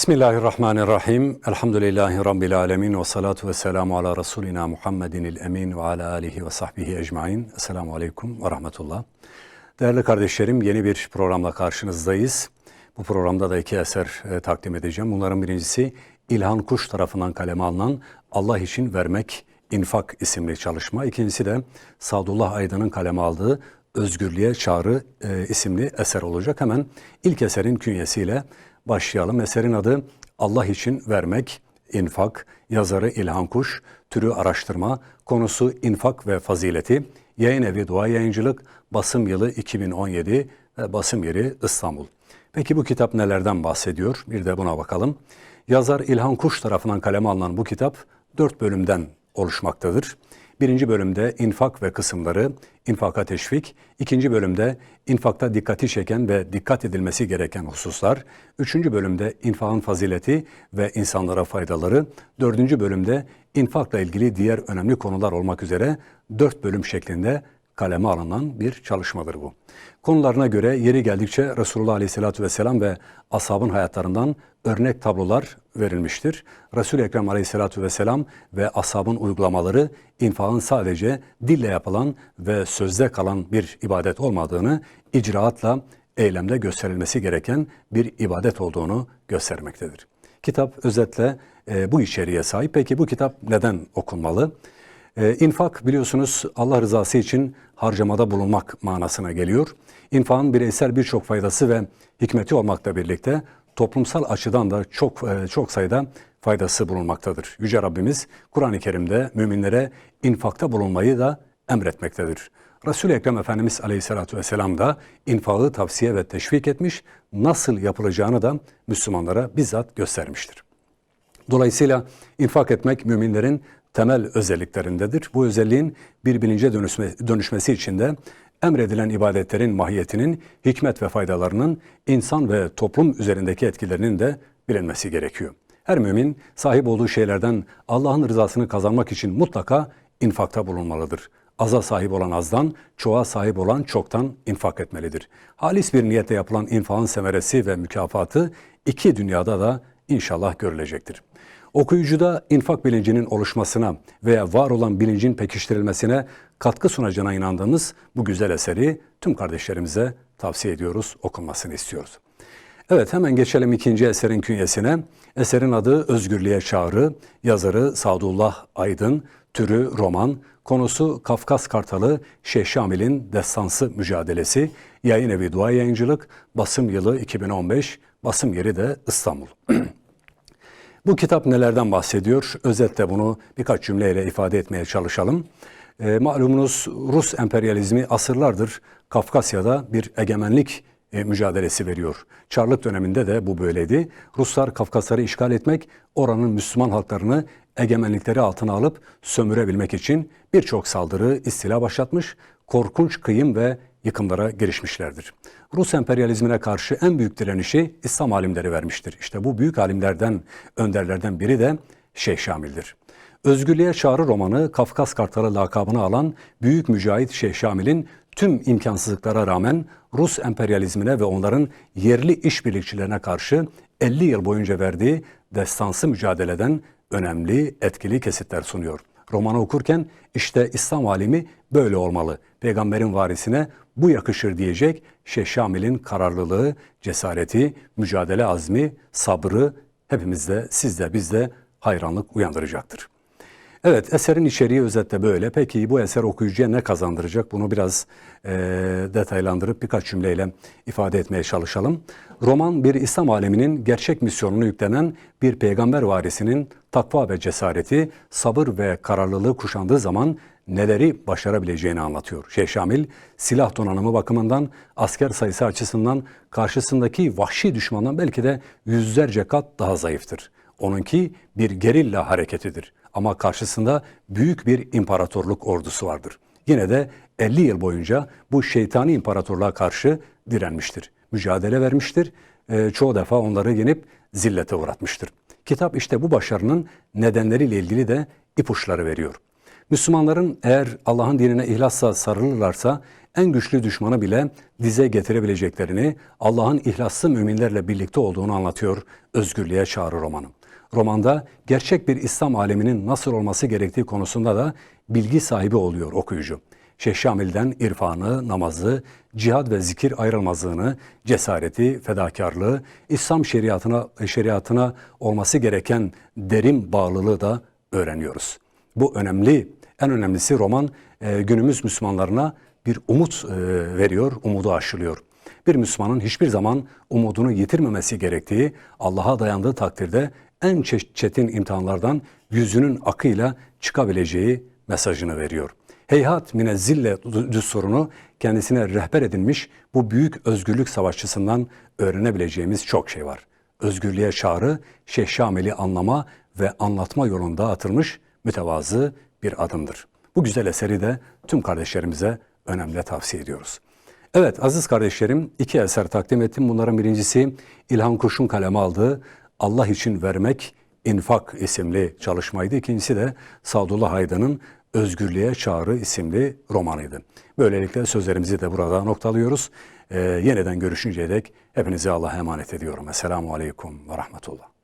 Bismillahirrahmanirrahim. Elhamdülillahi Rabbil alemin ve salatu ve selamu ala Resulina Muhammedinil emin ve ala alihi ve sahbihi ecmain. Esselamu aleyküm ve rahmetullah. Değerli kardeşlerim yeni bir programla karşınızdayız. Bu programda da iki eser e, takdim edeceğim. Bunların birincisi İlhan Kuş tarafından kaleme alınan Allah için vermek infak isimli çalışma. İkincisi de Sadullah Aydın'ın kaleme aldığı Özgürlüğe Çağrı e, isimli eser olacak. Hemen ilk eserin künyesiyle başlayalım. Eserin adı Allah için vermek, infak, yazarı İlhan Kuş, türü araştırma, konusu infak ve fazileti, yayın evi Dua Yayıncılık, basım yılı 2017 ve basım yeri İstanbul. Peki bu kitap nelerden bahsediyor? Bir de buna bakalım. Yazar İlhan Kuş tarafından kaleme alınan bu kitap dört bölümden oluşmaktadır. Birinci bölümde infak ve kısımları, infaka teşvik. ikinci bölümde infakta dikkati çeken ve dikkat edilmesi gereken hususlar. Üçüncü bölümde infakın fazileti ve insanlara faydaları. Dördüncü bölümde infakla ilgili diğer önemli konular olmak üzere dört bölüm şeklinde kaleme alınan bir çalışmadır bu. Konularına göre yeri geldikçe Resulullah Aleyhisselatü Vesselam ve ashabın hayatlarından örnek tablolar verilmiştir. Resul-i Ekrem Aleyhisselatü Vesselam ve ashabın uygulamaları infakın sadece dille yapılan ve sözde kalan bir ibadet olmadığını icraatla eylemde gösterilmesi gereken bir ibadet olduğunu göstermektedir. Kitap özetle e, bu içeriğe sahip. Peki bu kitap neden okunmalı? E, infak biliyorsunuz Allah rızası için harcamada bulunmak manasına geliyor. İnfakın bireysel birçok faydası ve hikmeti olmakla birlikte toplumsal açıdan da çok e, çok sayıda faydası bulunmaktadır. Yüce Rabbimiz Kur'an-ı Kerim'de müminlere infakta bulunmayı da emretmektedir. Resul-i Ekrem Efendimiz Aleyhisselatü Vesselam da infakı tavsiye ve teşvik etmiş, nasıl yapılacağını da Müslümanlara bizzat göstermiştir. Dolayısıyla infak etmek müminlerin temel özelliklerindedir. Bu özelliğin bir bilince dönüşme, dönüşmesi için de emredilen ibadetlerin mahiyetinin, hikmet ve faydalarının insan ve toplum üzerindeki etkilerinin de bilinmesi gerekiyor. Her mümin sahip olduğu şeylerden Allah'ın rızasını kazanmak için mutlaka infakta bulunmalıdır. Aza sahip olan azdan, çoğa sahip olan çoktan infak etmelidir. Halis bir niyetle yapılan infakın semeresi ve mükafatı iki dünyada da inşallah görülecektir. Okuyucuda infak bilincinin oluşmasına veya var olan bilincin pekiştirilmesine katkı sunacağına inandığımız bu güzel eseri tüm kardeşlerimize tavsiye ediyoruz, okunmasını istiyoruz. Evet hemen geçelim ikinci eserin künyesine. Eserin adı Özgürlüğe Çağrı, yazarı Sadullah Aydın, türü roman, konusu Kafkas Kartalı Şeyh Şamil'in destansı mücadelesi, yayın evi Dua Yayıncılık, basım yılı 2015, basım yeri de İstanbul. Bu kitap nelerden bahsediyor? Özetle bunu birkaç cümleyle ifade etmeye çalışalım. E, malumunuz Rus emperyalizmi asırlardır Kafkasya'da bir egemenlik e, mücadelesi veriyor. Çarlık döneminde de bu böyleydi. Ruslar Kafkasları işgal etmek, oranın Müslüman halklarını egemenlikleri altına alıp sömürebilmek için birçok saldırı, istila başlatmış, korkunç kıyım ve yıkımlara girişmişlerdir. Rus emperyalizmine karşı en büyük direnişi İslam alimleri vermiştir. İşte bu büyük alimlerden, önderlerden biri de Şeyh Şamil'dir. Özgürlüğe Çağrı romanı Kafkas Kartalı lakabını alan büyük mücahit Şeyh Şamil'in tüm imkansızlıklara rağmen Rus emperyalizmine ve onların yerli işbirlikçilerine karşı 50 yıl boyunca verdiği destansı mücadeleden önemli, etkili kesitler sunuyor. Romanı okurken işte İslam alimi böyle olmalı. Peygamberin varisine bu yakışır diyecek Şeyh Şamil'in kararlılığı, cesareti, mücadele azmi, sabrı hepimizde, sizde, bizde hayranlık uyandıracaktır. Evet eserin içeriği özetle böyle. Peki bu eser okuyucuya ne kazandıracak? Bunu biraz e, detaylandırıp birkaç cümleyle ifade etmeye çalışalım. Roman bir İslam aleminin gerçek misyonunu yüklenen bir peygamber varisinin takva ve cesareti, sabır ve kararlılığı kuşandığı zaman neleri başarabileceğini anlatıyor. Şeyh Şamil silah donanımı bakımından asker sayısı açısından karşısındaki vahşi düşmandan belki de yüzlerce kat daha zayıftır. Onunki bir gerilla hareketidir ama karşısında büyük bir imparatorluk ordusu vardır. Yine de 50 yıl boyunca bu şeytani imparatorluğa karşı direnmiştir. Mücadele vermiştir. E, çoğu defa onları yenip zillete uğratmıştır. Kitap işte bu başarının nedenleriyle ilgili de ipuçları veriyor. Müslümanların eğer Allah'ın dinine ihlasla sarılırlarsa en güçlü düşmanı bile dize getirebileceklerini, Allah'ın ihlaslı müminlerle birlikte olduğunu anlatıyor Özgürlüğe Çağrı romanı. Romanda gerçek bir İslam aleminin nasıl olması gerektiği konusunda da bilgi sahibi oluyor okuyucu. Şeyh Şamil'den irfanı, namazı, cihad ve zikir ayrılmazlığını, cesareti, fedakarlığı, İslam şeriatına, şeriatına olması gereken derin bağlılığı da öğreniyoruz. Bu önemli, en önemlisi roman e, günümüz Müslümanlarına bir umut e, veriyor, umudu aşılıyor. Bir Müslümanın hiçbir zaman umudunu yitirmemesi gerektiği, Allah'a dayandığı takdirde en çetin imtihanlardan yüzünün akıyla çıkabileceği mesajını veriyor. Heyhat minezzille sorunu kendisine rehber edinmiş bu büyük özgürlük savaşçısından öğrenebileceğimiz çok şey var. Özgürlüğe çağrı, Şeyh Şamil'i anlama ve anlatma yolunda atılmış mütevazı bir adımdır. Bu güzel eseri de tüm kardeşlerimize önemli tavsiye ediyoruz. Evet aziz kardeşlerim iki eser takdim ettim. Bunların birincisi İlhan Kuş'un kaleme aldığı Allah için vermek infak isimli çalışmaydı. İkincisi de Sadullah Haydan'ın Özgürlüğe Çağrı isimli romanıydı. Böylelikle sözlerimizi de burada noktalıyoruz. Ee, yeniden görüşünceye dek hepinizi Allah'a emanet ediyorum. Esselamu Aleyküm ve Rahmetullah.